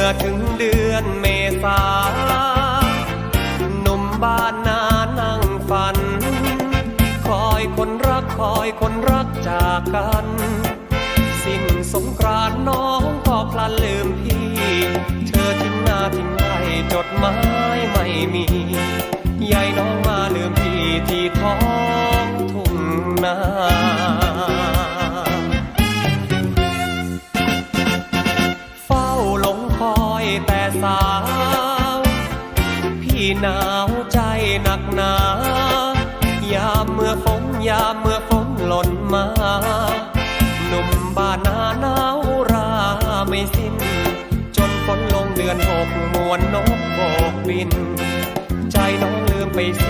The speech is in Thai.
อถึงเดือนเมษาหนุ่มบ้านนานั่งฝัน คอยคนรักคอยคนรักจากกัน สิ้นสงกรานน้องก็พลันลืมพี่ เธอทิ้งหน้าทิ้งไว้จดหมายไม่มียายน้องมาลืมพี่ที่ท้อง แต่สาว พี่หนาวใจหนักหนา ยามเมื่อฝนยามเมื่อฝนหล่นมาหนุ่มบ้านนาหนาวราไม่สิ้น จนฝนลงเดือนหกมวนนกโบกบิน ใจน้องลืมไปสิ